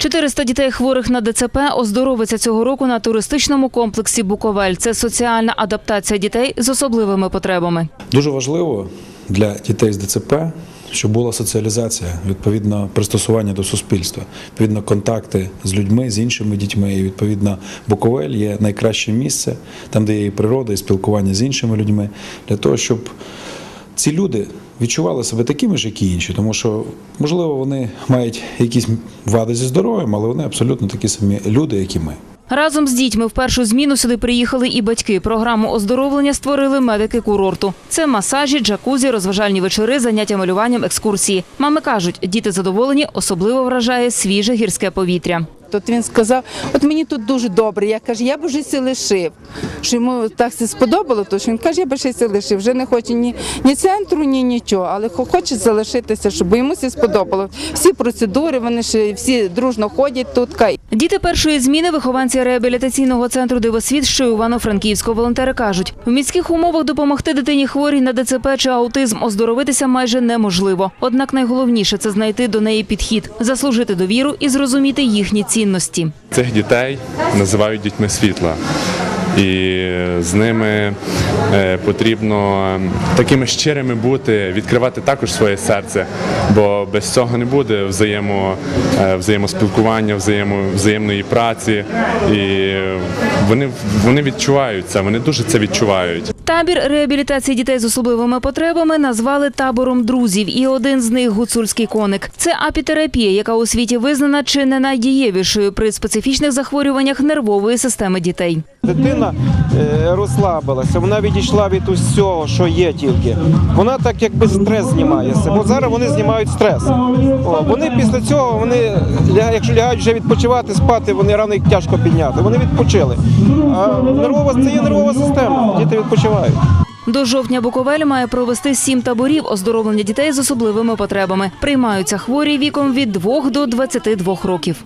400 дітей хворих на ДЦП оздоровиться цього року на туристичному комплексі Буковель. Це соціальна адаптація дітей з особливими потребами. Дуже важливо для дітей з ДЦП, щоб була соціалізація, відповідно пристосування до суспільства, відповідно контакти з людьми, з іншими дітьми. І відповідно Буковель є найкраще місце, там, де є і природа, і спілкування з іншими людьми, для того, щоб ці люди відчували себе такими ж, як і інші, тому що, можливо, вони мають якісь вади зі здоров'ям, але вони абсолютно такі самі люди, як і ми. Разом з дітьми в першу зміну сюди приїхали і батьки. Програму оздоровлення створили медики курорту. Це масажі, джакузі, розважальні вечори, заняття малюванням, екскурсії. Мами кажуть, діти задоволені, особливо вражає свіже гірське повітря. Тут він сказав, от мені тут дуже добре. Я кажу, я б вже се лишив. Що йому так це сподобало, то що він каже, я б ще се лишив. Вже не хоче ні, ні центру, ні нічого, але хоче залишитися, щоб йому це сподобало. Всі процедури, вони ще всі дружно ходять тут. Діти першої зміни вихованці реабілітаційного центру Дивосвіт, що Івано-Франківського волонтери кажуть, в міських умовах допомогти дитині хворій на ДЦП чи аутизм оздоровитися майже неможливо. Однак найголовніше це знайти до неї підхід, заслужити довіру і зрозуміти їхні цінності. Цих дітей називають дітьми світла. І з ними е, потрібно такими щирими бути, відкривати також своє серце, бо без цього не буде взаємо, е, взаємоспілкування, взаємо, взаємної праці. І вони, вони відчувають це, вони дуже це відчувають. Табір реабілітації дітей з особливими потребами назвали табором друзів, і один з них гуцульський коник. Це апітерапія, яка у світі визнана чи не найдієвішою при специфічних захворюваннях нервової системи дітей. Дитина е, розслабилася, вона відійшла від усього, що є тільки. Вона так якби стрес знімає. Бо зараз вони знімають стрес. Вони після цього, якщо лягають вже відпочивати, спати, вони рано їх тяжко підняти. Вони відпочили. А нервова, це є нервова система, діти відпочивають. До жовтня Буковель має провести сім таборів оздоровлення дітей з особливими потребами. Приймаються хворі віком від 2 до 22 років.